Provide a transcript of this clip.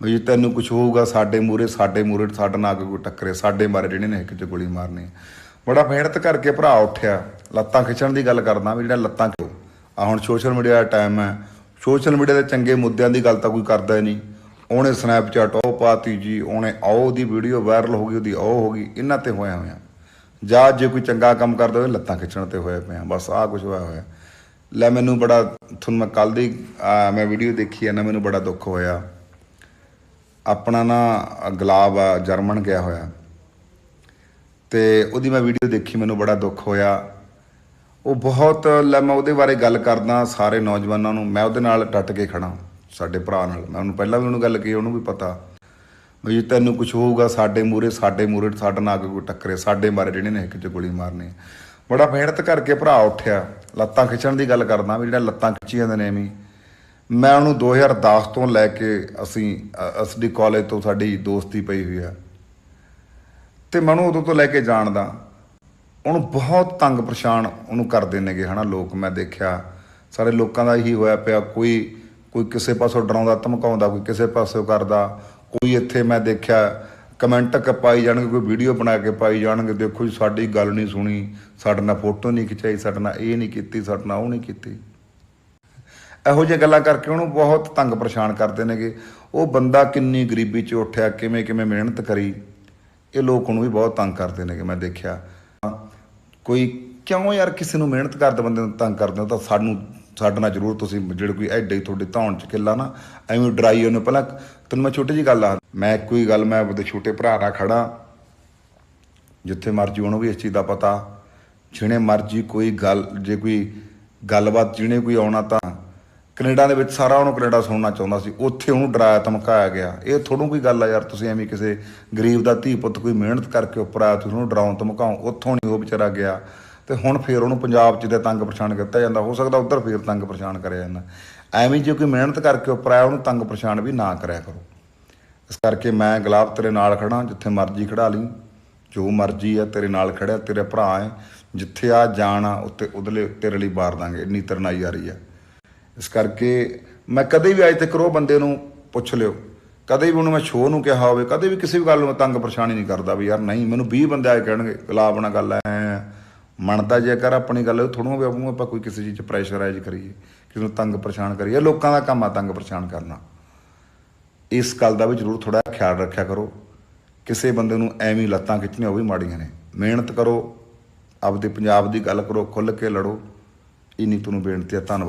ਵੀ ਜੇ ਤੈਨੂੰ ਕੁਝ ਹੋਊਗਾ, ਸਾਡੇ ਮੂਰੇ ਸਾਡੇ ਮੂਰੇ ਸਾਡਾ ਨਾ ਕੋਈ ਟੱਕਰੇ, ਸਾਡੇ ਮਾਰੇ ਜਿਹੜੇ ਨੇ ਇੱਕ ਚ ਗੋਲੀ ਮਾਰਨੀ ਬੜਾ ਮਿਹਨਤ ਕਰਕੇ ਭਰਾ ਉੱਠਿਆ, ਲੱਤਾਂ ਖਿੱਚਣ ਦੀ ਗੱਲ ਕਰਦਾ ਵੀ ਜਿਹੜਾ ਲੱਤਾਂ ਕਿਉਂ ਆ ਹੁਣ ਸੋਸ਼ਲ ਮੀਡੀਆ ਦਾ ਟਾਈਮ ਹੈ। ਸੋਸ਼ਲ ਮੀਡੀਆ ਦੇ ਚੰਗੇ ਮੁੱਦਿਆਂ ਦੀ ਗੱਲ ਤਾਂ ਕੋਈ ਕਰਦਾ ਹੀ ਨਹੀਂ। ਉਹਨੇ ਸਨੈਪਚੈਟ ਉਹ ਪਾਤੀ ਜੀ, ਉਹਨੇ ਆਓ ਉਹਦੀ ਵੀਡੀਓ ਵਾਇਰਲ ਹੋ ਗਈ, ਉਹਦੀ ਆਓ ਹੋ ਗਈ, ਇਹਨਾਂ ਤੇ ਹੋਇਆ ਹੋਇਆ। ਜਾਂ ਜੇ ਕੋਈ ਚੰਗਾ ਕੰਮ ਕਰਦਾ ਹੋਵੇ, ਲੱਤਾਂ ਖਿੱਚਣ ਤੇ ਹੋਇਆ ਪਿਆ, ਬਸ ਆਹ ਕੁਝ ਹੋਇਆ ਹੋਇਆ। ਲੈ ਮੈਨੂੰ ਬੜਾ, ਤੁਹਾਨੂੰ ਮੈਂ ਕੱਲ ਦੀ ਮੈਂ ਵੀਡੀਓ ਦੇਖੀ ਹੈ, ਨਾ ਮੈਨੂੰ ਬੜਾ ਦੁੱਖ ਹੋਇਆ। ਆਪਣਾ ਨਾ ਗੁਲਾਬ ਆ, ਜਰਮਨ ਗਿਆ ਹੋਇਆ। ਤੇ ਉਹਦੀ ਮੈਂ ਵੀਡੀਓ ਦੇਖੀ, ਮੈਨੂੰ ਬੜਾ ਦੁੱਖ ਹੋਇਆ। ਉਹ ਬਹੁਤ, ਲੈ ਮੈਂ ਉਹਦੇ ਬਾਰੇ ਗੱਲ ਕਰਦਾ ਸਾਰੇ ਨੌਜਵਾਨਾਂ ਨੂੰ, ਮੈਂ ਉਹਦੇ ਨਾਲ ਡਟ ਕੇ ਖੜਾ ਸਾਡੇ ਭਰਾ ਨਾਲ। ਮੈਂ ਉਹਨੂੰ ਪਹਿਲਾਂ ਵੀ ਉਹਨੂੰ ਗੱਲ ਕਹੀ, ਉਹਨੂੰ ਵੀ ਪਤਾ। ਵੀ ਜੇ ਤੈਨੂੰ ਕੁਝ ਹੋਊਗਾ, ਸਾਡੇ ਮੂਰੇ ਸਾਡੇ ਮੂਰੇ ਸਾਡਾ ਨਾ ਕੋਈ ਟੱਕਰੇ, ਸਾਡੇ ਮਾਰੇ ਜਿਹੜੇ ਨੇ ਇੱਕ ਚ ਗੋਲੀ ਮਾਰਨੀ। ਬੜਾ ਮਿਹਨਤ ਕਰਕੇ ਭਰਾ ਉੱਠਿਆ। ਲੱਤਾਂ ਖਿੱਚਣ ਦੀ ਗੱਲ ਕਰਦਾ ਵੀ ਜਿਹੜਾ ਲੱਤਾਂ ਖਿੱਚੀ ਜਾਂਦੇ ਨੇ ਐਵੇਂ ਮੈਂ ਉਹਨੂੰ 2010 ਤੋਂ ਲੈ ਕੇ ਅਸੀਂ ਅਸਡੀ ਕਾਲਜ ਤੋਂ ਸਾਡੀ ਦੋਸਤੀ ਪਈ ਹੋਈ ਆ ਤੇ ਮੈਂ ਉਹਨੂੰ ਉਦੋਂ ਤੋਂ ਲੈ ਕੇ ਜਾਣਦਾ। ਉਹਨੂੰ ਬਹੁਤ ਤੰਗ ਪਰੇਸ਼ਾਨ ਉਹਨੂੰ ਕਰਦੇ ਨੇਗੇ, ਹਨਾ, ਲੋਕ ਮੈਂ ਦੇਖਿਆ। ਸਾਰੇ ਲੋਕਾਂ ਦਾ ਹੀ ਹੋਇਆ ਪਿਆ, ਕੋਈ ਕੋਈ ਕਿਸੇ ਪਾਸੋਂ ਡਰਾਉਂਦਾ, ਧਮਕਾਉਂਦਾ, ਕੋਈ ਕਿਸੇ ਪਾਸੋਂ ਕਰਦਾ। ਕੋਈ ਇੱਥੇ ਮੈਂ ਦੇਖਿਆ ਕਮੈਂਟ ਕ ਪਾਈ ਜਾਣਗੇ, ਕੋਈ ਵੀਡੀਓ ਬਣਾ ਕੇ ਪਾਈ ਜਾਣਗੇ, ਦੇਖੋ ਜੀ, ਸਾਡੀ ਗੱਲ ਨਹੀਂ ਸੁਣੀ, ਸਾਡੇ ਨਾਲ ਫੋਟੋ ਨਹੀਂ ਖਿਚਾਈ, ਸਾਡੇ ਨਾਲ ਇਹ ਨਹੀਂ ਕੀਤੀ, ਸਾਡੇ ਨਾਲ ਉਹ ਨਹੀਂ ਕੀਤੀ। ਇਹੋ ਜਿਹੀਆਂ ਗੱਲਾਂ ਕਰਕੇ ਉਹਨੂੰ ਬਹੁਤ ਤੰਗ ਪਰੇਸ਼ਾਨ ਕਰਦੇ ਨੇਗੇ। ਉਹ ਬੰਦਾ ਕਿੰਨੀ ਗਰੀਬੀ 'ਚ ਉੱਠਿਆ, ਕਿਵੇਂ ਕਿਵੇਂ ਮਿਹਨਤ ਕਰੀ, ਇਹ ਲੋਕ ਉਹਨੂੰ ਵੀ ਬਹੁਤ ਤੰਗ ਕਰਦੇ ਨੇਗੇ, ਮੈਂ ਦੇਖਿਆ। ਕੋਈ ਕਿਉਂ ਯਾਰ ਕਿਸੇ ਨੂੰ ਮਿਹਨਤ ਕਰਦੇ ਬੰਦੇ ਨੂੰ ਤੰਗ ਕਰਦੇ ਹੋ? ਤਾਂ ਸਾਨੂੰ, ਸਾਡੇ ਨਾਲ ਜ਼ਰੂਰ ਤੁਸੀਂ ਜਿਹੜੇ ਕੋਈ ਐਡੇ ਹੀ ਤੁਹਾਡੇ ਧੌਣ ਚ ਕਿੱਲਾ ਨਾ, ਐਵੇਂ ਡਰਾਈ ਉਹਨੂੰ ਪਹਿਲਾਂ ਤੈਨੂੰ ਮੈਂ ਛੋਟੀ ਜੀ ਗੱਲ ਆ ਮੈਂ ਕੋਈ ਗੱਲ, ਮੈਂ ਆਪਣੇ ਛੋਟੇ ਭਰਾ ਨਾਲ ਖੜਾ ਜਿੱਥੇ ਮਰਜ਼ੀ ਉਹਨੂੰ ਵੀ ਇਸ ਚੀਜ਼ ਦਾ ਪਤਾ। ਜਿਹਨੇ ਮਰਜ਼ੀ ਕੋਈ ਗੱਲ, ਜੇ ਕੋਈ ਗੱਲਬਾਤ ਜਿਹਨੇ ਕੋਈ ਆਉਣਾ ਤਾਂ ਕੈਨੇਡਾ ਦੇ ਵਿੱਚ ਸਾਰਾ ਉਹਨੂੰ ਕੈਨੇਡਾ ਸੁਣਨਾ ਚਾਹੁੰਦਾ ਸੀ। ਉੱਥੇ ਉਹਨੂੰ ਡਰਾਇਆ, ਧਮਕਾਇਆ ਗਿਆ। ਇਹ ਥੋੜੂ ਕੋਈ ਗੱਲ ਆ ਯਾਰ, ਤੁਸੀਂ ਐਵੇਂ ਕਿਸੇ ਗਰੀਬ ਦਾ ਧੀ ਪੁੱਤ ਕੋਈ ਮਿਹਨਤ ਕਰਕੇ ਉੱਪਰ ਆਇਆ, ਤੁਸੀਂ ਉਹਨੂੰ ਡਰਾਉਣ ਧਮਕਾਓ। ਉੱਥੋਂ ਨਹੀਂ ਉਹ ਵਿਚਾਰਾ ਗਿਆ। ਤੇ ਹੁਣ ਫੇਰ ਉਹਨੂੰ ਪੰਜਾਬ 'ਚ ਤੇ ਤੰਗ ਪਰੇਸ਼ਾਨ ਕੀਤਾ ਜਾਂਦਾ। ਹੋ ਸਕਦਾ ਉੱਧਰ ਫੇਰ ਤੰਗ ਪਰੇਸ਼ਾਨ ਕਰਿਆ ਜਾਂਦਾ। ਐਵੇਂ ਜੇ ਕੋਈ ਮਿਹਨਤ ਕਰਕੇ ਉੱਪਰ ਆਇਆ, ਉਹਨੂੰ ਤੰਗ ਪਰੇਸ਼ਾਨ ਵੀ ਨਾ ਕਰਿਆ ਕਰੋ। ਇਸ ਕਰਕੇ ਮੈਂ ਗੁਲਾਬ ਤੇਰੇ ਨਾਲ ਖੜਾ ਜਿੱਥੇ ਮਰਜ਼ੀ ਖੜਾ ਲਈ। ਜੋ ਮਰਜ਼ੀ ਆ, ਤੇਰੇ ਨਾਲ ਖੜਿਆ ਤੇਰੇ ਭਰਾ ਹੈ। ਜਿੱਥੇ ਆ ਜਾਣਾ ਉੱਤੇ ਉਦਲੇ ਤੇਰੇ ਲਈ ਬਾਰ ਦਾਂਗੇ। ਇੰਨੀ ਤਰਨਾਈ ਆ ਰਹੀ ਆ। ਇਸ ਕਰਕੇ ਮੈਂ ਕਦੇ ਵੀ ਅੱਜ ਤੱਕ ਉਹ ਬੰਦੇ ਨੂੰ ਪੁੱਛ ਲਿਓ। ਕਦੇ ਵੀ ਉਹਨੂੰ ਮੈਂ ਸ਼ੋਅ ਨੂੰ ਕਿਹਾ ਹੋਵੇ, ਕਦੇ ਵੀ ਕਿਸੇ ਵੀ ਗੱਲ ਨੂੰ ਮੈਂ ਤੰਗ ਪਰੇਸ਼ਾਨੀ ਨਹੀਂ ਕਰਦਾ ਵੀ ਯਾਰ ਨਹੀਂ, ਮੈਨੂੰ 20 ਬੰਦੇ ਆਏ ਕਹਿਣਗੇ ਗੁਲਾਬ ਆਪਣਾ ਗੱਲ ਐ ਮੰਨਦਾ ਜੇਕਰ ਆਪਣੀ ਗੱਲ ਥੋੜੋਂ ਵੀ ਆਪਾਂ ਆਪਾਂ ਕੋਈ ਕਿਸੇ ਚੀਜ਼ 'ਚ ਪ੍ਰੈਸ਼ਰਾਈਜ਼ ਕਰੀਏ, ਕਿਸੇ ਨੂੰ ਤੰਗ ਪਰੇਸ਼ਾਨ ਕਰੀਏ ਲੋਕਾਂ ਦਾ ਕੰਮ ਆ ਤੰਗ ਪਰੇਸ਼ਾਨ ਕਰਨਾ। ਇਸ ਗੱਲ ਦਾ ਵੀ ਜ਼ਰੂਰ ਥੋੜਾ ਖਿਆਲ ਰੱਖਿਆ ਕਰੋ। ਕਿਸੇ ਬੰਦੇ ਨੂੰ ਐਵੇਂ ਲੱਤਾਂ ਖਿੱਚਣੀਆਂ ਉਹ ਵੀ ਮਾੜੀਆਂ ਨੇ। ਮਿਹਨਤ ਕਰੋ, ਆਪਦੇ ਪੰਜਾਬ ਦੀ ਗੱਲ ਕਰੋ, ਖੁੱਲ੍ਹ ਕੇ ਲੜੋ। ਇੰਨੀ ਤੁਹਾਨੂੰ ਬੇਨਤੀ ਹੈ, ਧੰਨਵਾਦ।